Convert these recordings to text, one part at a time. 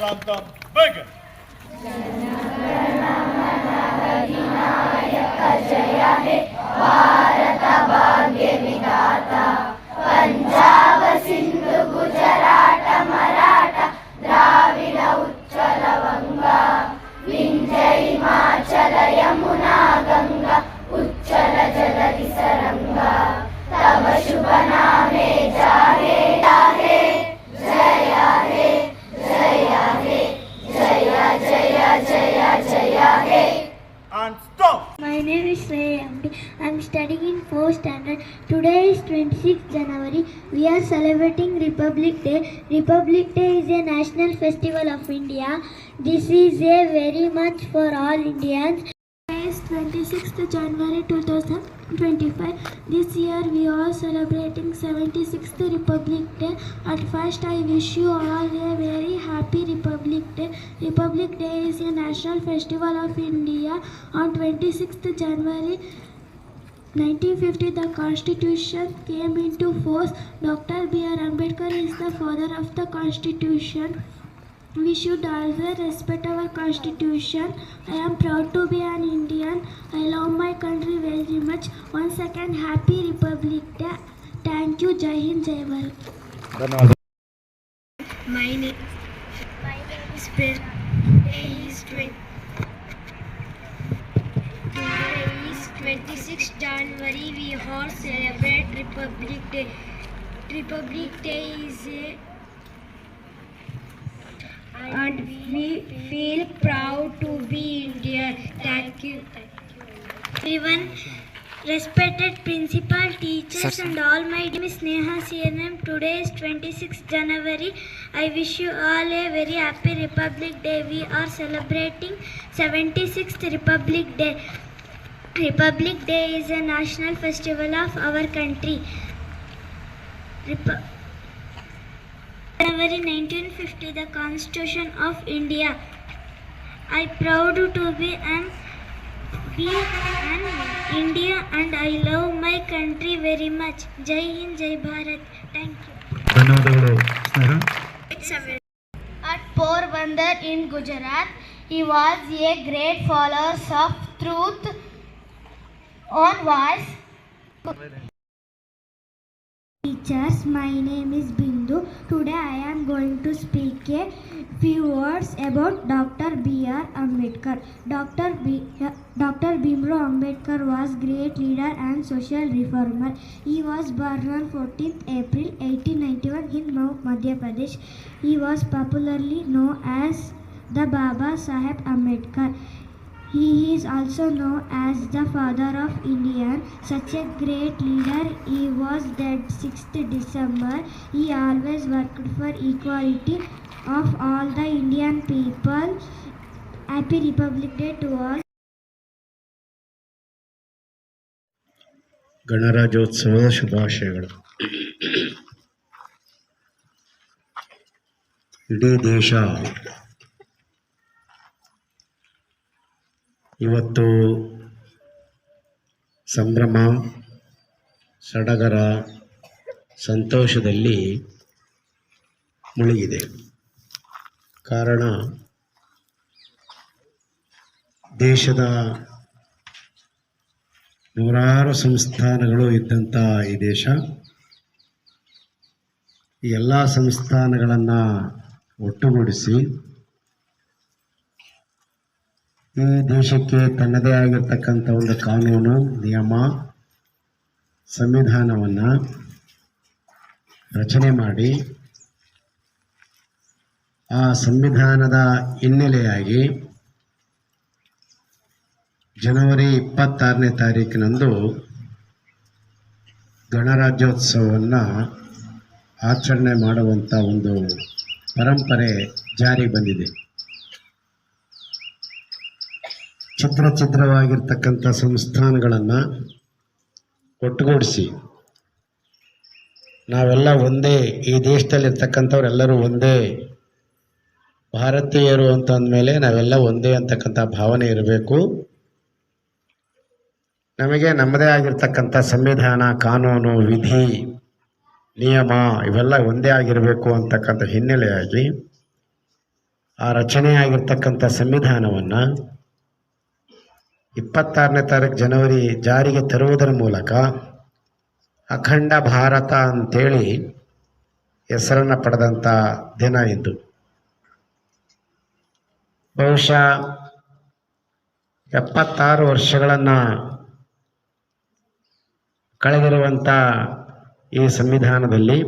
kalantam bega jana jana Republic Day. Republic Day is a national festival of India. This is a very much for all Indians. Today is 26th January 2025. This year we are celebrating 76th Republic Day. At first I wish you all a very happy Republic Day. Republic Day is a national festival of India. On 26th January 1950 the constitution came into force dr b.r ambedkar is the father of the constitution we should always respect our constitution. I am proud to be an Indian. I love my country very much. Once again, happy Republic Day. Thank you. Jai Hind, Jai Bharat. My name, my name is Prerna. He is 26 January. We all celebrate Republic Day. Republic Day is a and we feel proud to be Indian. Thank you. Everyone, respected principal, teachers, and all my name is Neha CNM. Today is 26th January. I wish you all a very happy Republic Day. We are celebrating 76th Republic Day. Republic Day is a national festival of our country. Repu January 1950, the Constitution of India. I proud to be an, be an India and I love my country very much. Jai Hind, Jai Bharat. Thank you. At Porbandar in Gujarat, he was a great follower of truth on voice. Teachers, my name is Bindu. Today I am going to speak a few words about Dr. B.R. Ambedkar. Dr. B. Dr. Bimro Ambedkar was great leader and social reformer. He was born on 14th April 1891 in Madhya Pradesh. He was popularly known as the Baba Saheb Ambedkar. He is also known as the father of India. Such a great leader, he was dead 6th December. He always worked for equality of all the Indian people. Happy Republic Day to all. ಗಣರಾಜ್ಯೋತ್ಸವದ ಶುಭಾಶಯಗಳು ಇಡೀ ದೇಶ ಇವತ್ತು ಸಂಭ್ರಮ, ಸಡಗರ, ಸಂತೋಷದಲ್ಲಿ ಮುಳುಗಿದೆ. ಕಾರಣ, ದೇಶದ ನೂರಾರು ಸಂಸ್ಥಾನಗಳು ಇದ್ದಂಥ ಈ ದೇಶ. ಈ ಎಲ್ಲ ಸಂಸ್ಥಾನಗಳನ್ನು ಒಟ್ಟುಗೂಡಿಸಿ ಈ ದೇಶಕ್ಕೆ ತನ್ನದೇ ಆಗಿರ್ತಕ್ಕಂಥ ಒಂದು ಕಾನೂನು, ನಿಯಮ, ಸಂವಿಧಾನವನ್ನು ರಚನೆ ಮಾಡಿ ಆ ಸಂವಿಧಾನದ ಹಿನ್ನೆಲೆಯಾಗಿ ಜನವರಿ ಇಪ್ಪತ್ತಾರನೇ ತಾರೀಕಿನಂದು ಗಣರಾಜ್ಯೋತ್ಸವವನ್ನು ಆಚರಣೆ ಮಾಡುವಂಥ ಒಂದು ಪರಂಪರೆ ಜಾರಿ ಬಂದಿದೆ. ಚಿತ್ರ ಛತ್ರವಾಗಿರ್ತಕ್ಕಂಥ ಸಂಸ್ಥಾನಗಳನ್ನು ಒಟ್ಟುಗೂಡಿಸಿ. ನಾವೆಲ್ಲ ಒಂದೇ ಈ ದೇಶದಲ್ಲಿರ್ತಕ್ಕಂಥವರೆಲ್ಲರೂ ಒಂದೇ ಭಾರತೀಯರು ಅಂತ ಅಂದಮೇಲೆ ನಾವೆಲ್ಲ ಒಂದೇ ಅಂತಕ್ಕಂಥ ಭಾವನೆ ಇರಬೇಕು. ನಮಗೆ ನಮ್ಮದೇ ಆಗಿರ್ತಕ್ಕಂಥ ಸಂವಿಧಾನ, ಕಾನೂನು, ವಿಧಿ, ನಿಯಮ ಇವೆಲ್ಲ ಒಂದೇ ಆಗಿರಬೇಕು ಅಂತಕ್ಕಂಥ ಹಿನ್ನೆಲೆಯಾಗಿ ಆ ರಚನೆಯಾಗಿರ್ತಕ್ಕಂಥ ಸಂವಿಧಾನವನ್ನು ಇಪ್ಪತ್ತಾರನೇ ತಾರೀಕು ಜನವರಿ ಜಾರಿಗೆ ತರುವುದರ ಮೂಲಕ ಅಖಂಡ ಭಾರತ ಅಂತೇಳಿ ಹೆಸರನ್ನು ಪಡೆದಂಥ ದಿನ ಇದು. ಬಹುಶಃ ಎಪ್ಪತ್ತಾರು ವರ್ಷಗಳನ್ನು ಕಳೆದಿರುವಂಥ ಈ ಸಂವಿಧಾನದಲ್ಲಿ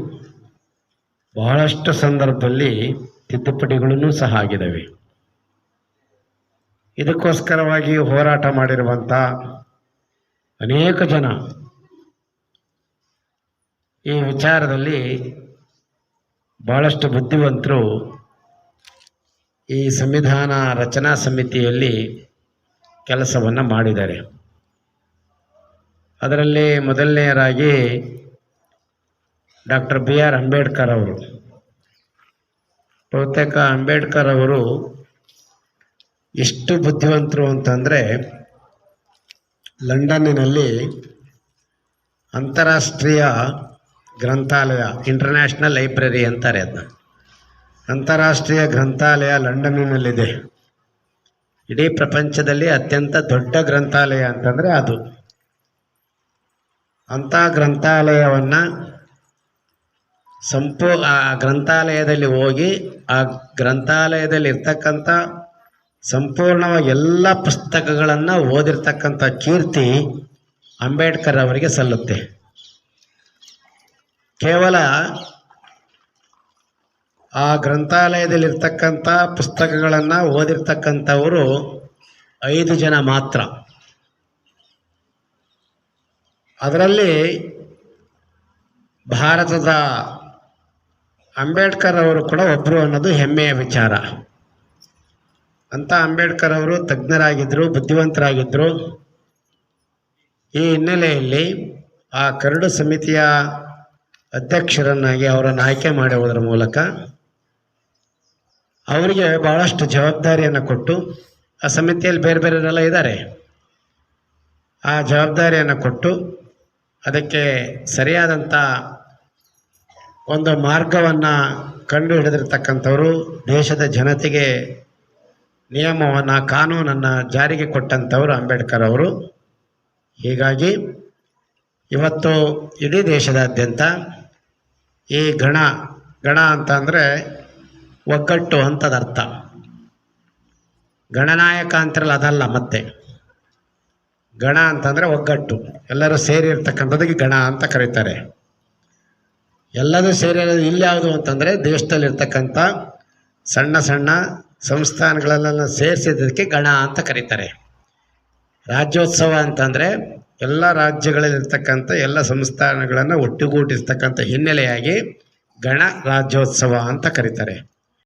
ಬಹಳಷ್ಟು ಸಂದರ್ಭದಲ್ಲಿ ತಿದ್ದುಪಡಿಗಳೂ ಸಹ ಆಗಿದ್ದಾವೆ ಇದಕ್ಕೋಸ್ಕರವಾಗಿ ಹೋರಾಟ ಮಾಡಿರುವಂಥ ಅನೇಕ ಜನ ಈ ವಿಚಾರದಲ್ಲಿ ಬಹಳಷ್ಟು ಬುದ್ಧಿವಂತರು ಈ ಸಂವಿಧಾನ ರಚನಾ ಸಮಿತಿಯಲ್ಲಿ ಕೆಲಸವನ್ನು ಮಾಡಿದ್ದಾರೆ. ಅದರಲ್ಲಿ ಮೊದಲನೆಯರಾಗಿ ಡಾಕ್ಟರ್ ಬಿ ಆರ್ ಅಂಬೇಡ್ಕರ್ ಅವರು. ಬಹುತೇಕ ಅಂಬೇಡ್ಕರ್ ಅವರು ಎಷ್ಟು ಬುದ್ಧಿವಂತರು ಅಂತಂದರೆ ಲಂಡನ್ನಿನಲ್ಲಿ ಅಂತಾರಾಷ್ಟ್ರೀಯ ಗ್ರಂಥಾಲಯ ಇಂಟರ್ನ್ಯಾಷನಲ್ ಲೈಬ್ರರಿ ಅಂತಾರೆ ಅದನ್ನ ಅಂತಾರಾಷ್ಟ್ರೀಯ ಗ್ರಂಥಾಲಯ ಲಂಡನ್ನಿನಲ್ಲಿದೆ. ಇಡೀ ಪ್ರಪಂಚದಲ್ಲಿ ಅತ್ಯಂತ ದೊಡ್ಡ ಗ್ರಂಥಾಲಯ ಅಂತಂದರೆ ಅದು. ಅಂಥ ಗ್ರಂಥಾಲಯವನ್ನು ಸಂಪೂ ಆ ಗ್ರಂಥಾಲಯದಲ್ಲಿ ಹೋಗಿ ಆ ಗ್ರಂಥಾಲಯದಲ್ಲಿ ಇರ್ತಕ್ಕಂಥ ಸಂಪೂರ್ಣವಾಗಿ ಎಲ್ಲ ಪುಸ್ತಕಗಳನ್ನು ಓದಿರ್ತಕ್ಕಂಥ ಕೀರ್ತಿ ಅಂಬೇಡ್ಕರ್ ಅವರಿಗೆ ಸಲ್ಲುತ್ತೆ. ಕೇವಲ ಆ ಗ್ರಂಥಾಲಯದಲ್ಲಿರ್ತಕ್ಕಂಥ ಪುಸ್ತಕಗಳನ್ನು ಓದಿರ್ತಕ್ಕಂಥವರು ಐದು ಜನ ಮಾತ್ರ. ಅದರಲ್ಲಿ ಭಾರತದ ಅಂಬೇಡ್ಕರ್ ಅವರು ಕೂಡ ಒಬ್ಬರು ಅನ್ನೋದು ಹೆಮ್ಮೆಯ ವಿಚಾರ. ಅಂತ ಅಂಬೇಡ್ಕರ್ ಅವರು ತಜ್ಞರಾಗಿದ್ದರು ಬುದ್ಧಿವಂತರಾಗಿದ್ದರು ಈ ಹಿನ್ನೆಲೆಯಲ್ಲಿ ಆ ಕರಡು ಸಮಿತಿಯ ಅಧ್ಯಕ್ಷರನ್ನಾಗಿ ಅವರನ್ನು ಆಯ್ಕೆ ಮಾಡುವುದರ ಮೂಲಕ ಅವರಿಗೆ ಬಹಳಷ್ಟು ಜವಾಬ್ದಾರಿಯನ್ನು ಕೊಟ್ಟು ಆ ಸಮಿತಿಯಲ್ಲಿ ಬೇರೆ ಬೇರೆಯವರೆಲ್ಲ ಇದ್ದಾರೆ. ಆ ಜವಾಬ್ದಾರಿಯನ್ನು ಕೊಟ್ಟು ಅದಕ್ಕೆ ಸರಿಯಾದಂಥ ಒಂದು ಮಾರ್ಗವನ್ನು ಕಂಡು ಹಿಡಿದಿರ್ತಕ್ಕಂಥವರು ದೇಶದ ಜನತೆಗೆ ನಿಯಮವನ್ನು, ಕಾನೂನನ್ನು ಜಾರಿಗೆ ಕೊಟ್ಟಂಥವರು ಅಂಬೇಡ್ಕರ್ ಅವರು. ಹೀಗಾಗಿ ಇವತ್ತು ಇಡೀ ದೇಶದಾದ್ಯಂತ ಈ ಗಣ ಗಣ ಅಂತ ಅಂದರೆ ಒಗ್ಗಟ್ಟು ಅಂತದರ್ಥ ಗಣನಾಯಕ ಅಂತಿರಲ್ಲ, ಅದಲ್ಲ ಮತ್ತೆ. ಗಣ ಅಂತಂದರೆ ಒಗ್ಗಟ್ಟು. ಎಲ್ಲರೂ ಸೇರಿರ್ತಕ್ಕಂಥದ್ದಕ್ಕೆ ಗಣ ಅಂತ ಕರೀತಾರೆ. ಎಲ್ಲದೂ ಸೇರಿರೋದು ಇಲ್ಲಿ ಯಾವುದು ಅಂತಂದರೆ ದೇಶದಲ್ಲಿರ್ತಕ್ಕಂಥ ಸಣ್ಣ ಸಣ್ಣ ಸಂಸ್ಥಾನಗಳೆಲ್ಲ ಸೇರಿಸಿದ್ದಕ್ಕೆ ಗಣ ಅಂತ ಕರೀತಾರೆ. ರಾಜ್ಯೋತ್ಸವ ಅಂತಂದರೆ ಎಲ್ಲ ರಾಜ್ಯಗಳಲ್ಲಿರ್ತಕ್ಕಂಥ ಎಲ್ಲ ಸಂಸ್ಥಾನಗಳನ್ನು ಒಟ್ಟುಗೂಡಿಸ್ತಕ್ಕಂಥ ಹಿನ್ನೆಲೆಯಾಗಿ ಗಣ ರಾಜ್ಯೋತ್ಸವ ಅಂತ ಕರೀತಾರೆ.